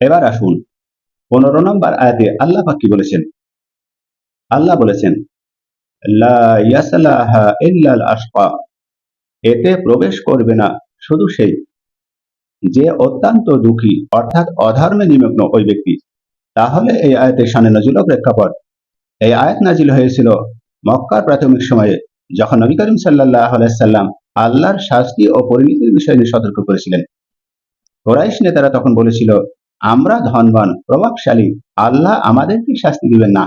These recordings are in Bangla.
এবার আসুন, পনেরো নম্বর আয়াতে আল্লাহ পাক কি বলেছেন? আল্লাহ বলেছেন এতে প্রবেশ করবে না শুধু সেই যে অত্যন্ত দুঃখী, অর্থাৎ অধর্মে নিমগ্ন ওই ব্যক্তি। তাহলে এই আয়াতের সামনে নজিল প্রেক্ষাপট। এই আয়াত নাজিল হয়েছিল মক্কার প্রাথমিক সময়ে, যখন নবী করিম সাল্লাহ সাল্লাম আল্লাহর শাস্তি ও পরিণতির বিষয় সতর্ক করেছিলেন। কোরাইশ নেতারা তখন বলেছিল আমরা ধনবান, প্রভাবশালী। আল্লাহ আমাদেরকে শাস্তি দিবেন না।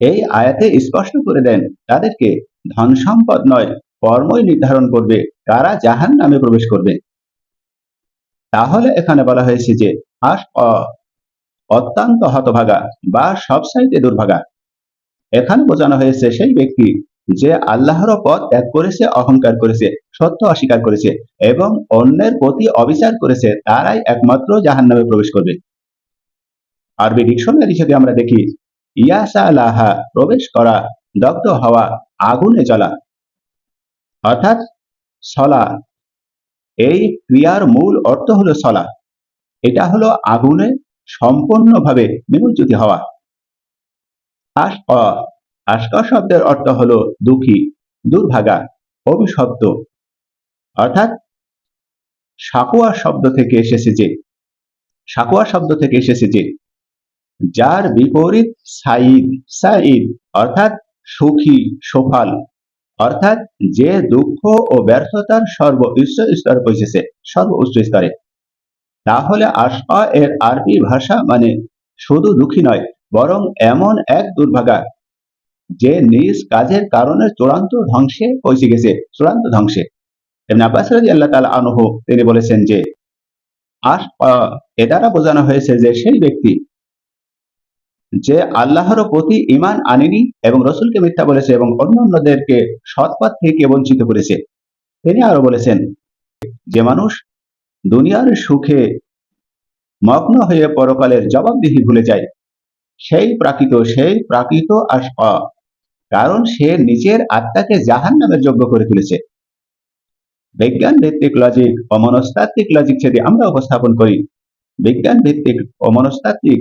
এই আয়াতে স্পষ্ট করে দেন, তাদেরকে ধন সম্পদ নয়, কর্মই নির্ধারণ করবে কারা জাহান নামে প্রবেশ করবে। তাহলে এখানে বলা হয়েছে যে আস অত্যন্ত হতভাগা বা সবসাইতে দুর্ভাগা। এখানে বোঝানো হয়েছে সেই ব্যক্তি যে আল্লাহর পথ ত্যাগ করেছে, অহংকার করেছে, সত্য অস্বীকার করেছে এবং অন্যের প্রতি অবিচার করেছে, তারাই একমাত্র জাহান নামে প্রবেশ করবে। আরবি ডিকশনারি যদি আমরা দেখি ইয়াসা লাহা প্রবেশ করা, দগ্ধ হওয়া, আগুনে জ্বলা। অর্থাৎ সলা, এই ক্রিয়ার মূল অর্থ হলো সলা। এটা হলো আগুনে সম্পূর্ণভাবে নিমজ্জিত হওয়া। আশক শব্দের অর্থ হলো দুঃখী, দুর্ভাগা অভিশব্দ অর্থাৎ সাকুয়া শব্দ থেকে এসেছে যে সাকুয়া শব্দ থেকে এসেছে যে, যার বিপরীত সাইদ সাইদ অর্থাৎ সুখী, সোফাল, অর্থাৎ যে দুঃখ ও ব্যর্থতার সর্ব উচ্চ স্তরে পৌঁছেছে, সর্ব উচ্চ স্তরে। তাহলে আশকা এর আরবি ভাষা মানে শুধু দুঃখী নয়, বরং এমন এক দুর্ভাগা যে নিজ কাজের কারণে চূড়ান্ত ধ্বংসে পৌঁছে গেছে, চূড়ান্ত ধ্বংসে। এমনি আব্বাস রাজি আল্লাহ তালা আনহু, তিনি বলেছেন যে আশ এ দ্বারা বোঝানো হয়েছে যে সেই ব্যক্তি যে আল্লাহর প্রতি ইমান আনেনি এবং রসুলকে মিথ্যা বলেছে এবং অন্যান্যদেরকে সৎপথ থেকে বঞ্চিত করেছে। তিনি আরও বলেছেন, যে মানুষ দুনিয়ার সুখে মগ্ন হয়ে পরকালের জবাবদিহি ভুলে যায়। সেই প্রাকৃত সেই প্রাকৃত আশপা কারণ সে নিজের আত্মাকে জাহান নামের যোগ্য করে তুলেছে। বিজ্ঞান ভিত্তিক লজিক ও মনস্তাত্ত্বিক লজিক যদি আমরা উপস্থাপন করি, বিজ্ঞান ভিত্তিক ও মনস্তাত্ত্বিক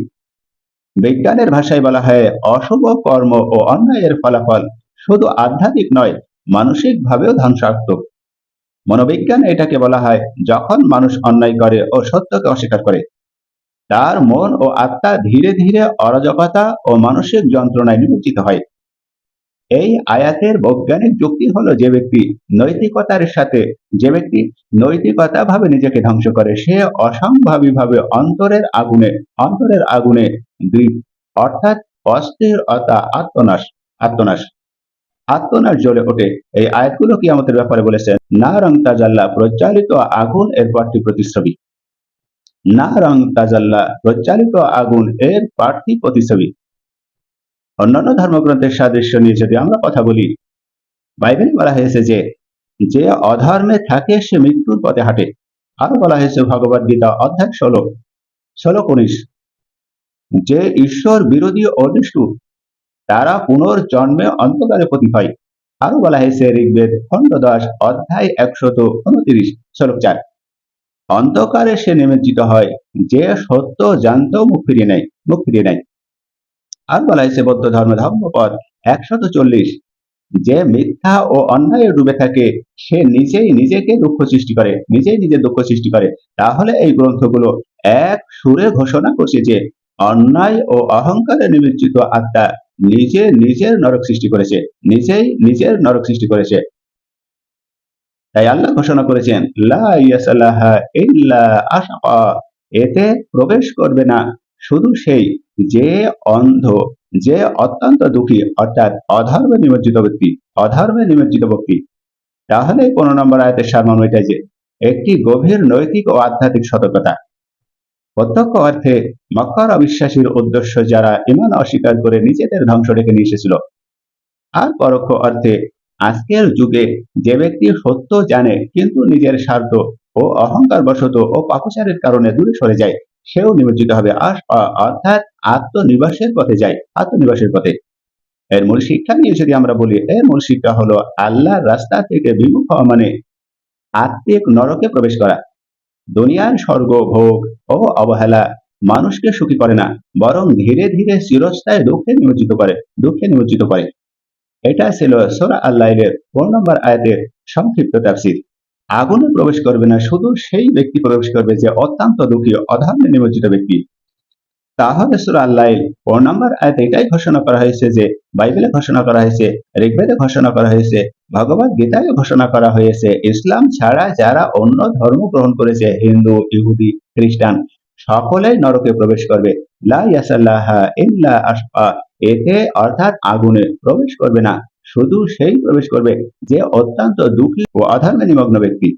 বিজ্ঞানের ভাষায় বলা হয় অশুভ কর্ম ও অন্যায়ের ফলাফল শুধু আধ্যাত্মিক নয় মানসিক ভাবেও ধ্বংসাত্মক। মনোবিজ্ঞান এটাকে বলা হয় যখন মানুষ অন্যায় করে ও সত্যকে অস্বীকার করে। তার মন ও আত্মা ধীরে ধীরে অরাজকতা ও মানসিক যন্ত্রণায় নিমজ্জিত হয়। এই আয়াতের বৈজ্ঞানিক যুক্তি হলো যে ব্যক্তি নৈতিকতার সাথে, যে ব্যক্তি নৈতিকতা ভাবে নিজেকে ধ্বংস করে, সে অসম্ভাবীভাবে অন্তরের আগুনে অন্তরের আগুনে দৃঢ়। অর্থাৎ অস্থিরতা, আত্মনাশ আত্মনাশ। আত্মনাশ জ্বলে ওঠে। এই আয়াতগুলো কি আমাদের ব্যাপারে বলেছেন না রং তাজাল্লা প্রজ্বালিত আগুন, এর পার্থিব প্রতিচ্ছবি। না রং তাজাল্লা প্রজ্বালিত আগুন, এর পার্থিব প্রতিচ্ছবি। অন্যান্য ধর্মগ্রন্থের সাদৃশ্য নিয়ে যদি আমরা কথা বলি, বাইবেলে বলা হয়েছে যে যে অধর্মে থাকে সে মৃত্যুর পথে হাঁটে। আরও বলা হয়েছে ভগবদ গীতা অধ্যায় ষোলো ষোলো উনিশ যে ঈশ্বর বিরোধী অনিষ্ঠু, তারা পুনর্জন্মে অন্ধকারে পতি হয়। আরও বলা হয়েছে ঋগ্বেদ খণ্ড দশ অধ্যায় একশত উনত্রিশ শ্লোক চার। অন্ধকারে সে নিমজ্জিত হয়, যে সত্য জানতেও মুখ ফিরিয়ে নেয়, মুখ ফিরিয়ে নেয়। আর বলা হয়েছে বৌদ্ধ ধর্ম ধর্মপদ একশত চল্লিশ। যে মিথ্যা ও অন্যায় ডুবে থাকে সে নিজেই নিজেকে দুঃখ সৃষ্টি করে, নিজেই নিজের দুঃখ সৃষ্টি করে, তাহলে এই গ্রন্থগুলো এক সুরে ঘোষণা করছে যে অন্যায় ও অহংকারে নিমজ্জিত আত্মা নিজে নিজের নরক সৃষ্টি করেছে, নিজেই নিজের নরক সৃষ্টি করেছে। তাই আল্লাহ ঘোষণা করেছেন ইল্লা এতে প্রবেশ করবে না, শুধু সেই যে অন্ধ, যে অত্যন্ত দুঃখী, অর্থাৎ অধর্মে নিমজ্জিত ব্যক্তি, অধর্মে নিমজ্জিত ব্যক্তি, তাহলে পনেরো নম্বর আয়তের সারমর্ম এটাই যে, একটি গভীর নৈতিক ও আধ্যাত্মিক সতর্কতা। প্রত্যক্ষ অর্থে মক্কার অবিশ্বাসীর উদ্দেশ্য যারা ইমান অস্বীকার করে নিজেদের ধ্বংস ডেকে নিয়ে এসেছিল। আর পরোক্ষ অর্থে আজকের যুগে যে ব্যক্তি সত্য জানে কিন্তু নিজের স্বার্থ ও অহংকার বশত ও পাপচারের কারণে দূরে সরে যায়, সেও নিমজ্জিত হবে। আর অর্থাৎ আত্মনিবাসের পথে যায় আত্মনিবাসের পথে। এর মূল শিক্ষা নিয়ে যদি আমরা বলি, এর মূল শিক্ষা হলো আল্লাহর রাস্তা থেকে বিমুখ হওয়া মানে আত্মিক নরকে প্রবেশ করা। দুনিয়ার স্বর্গ ভোগ ও অবহেলা মানুষকে সুখী করে না, বরং ধীরে ধীরে চিরস্থায় দুঃখে নিমজ্জিত করে, দুঃখে নিমজ্জিত করে। এটা ছিল সোরা আল্লাহের ফোন নম্বর আয়াতের সংক্ষিপ্ত তাফসির। আগুনে প্রবেশ করবে না, শুধু সেই ব্যক্তি প্রবেশ করবে যে অত্যন্ত দুঃখী অধর্মে নিমজ্জিত ব্যক্তি। তাহলে সুরা আল্লাহ ফোর নম্বর আয়াতে এটাই ঘোষণা করা হয়েছে যে, বাইবেলে ঘোষণা করা হয়েছে, ঋগ্বেদে ঘোষণা করা হয়েছে, ভগবত গীতায় ঘোষণা করা হয়েছে, ইসলাম ছাড়া যারা অন্য ধর্ম গ্রহণ করেছে, হিন্দু, ইহুদি, খ্রিস্টান, সকলেই নরকে প্রবেশ করবে। লা ইয়াসাল্লাহা এতে অর্থাৎ আগুনে প্রবেশ করবে না। শুধু সেই প্রবেশ করবে যে অত্যন্ত দুঃখী ও অধর্মে নিমগ্ন ব্যক্তি।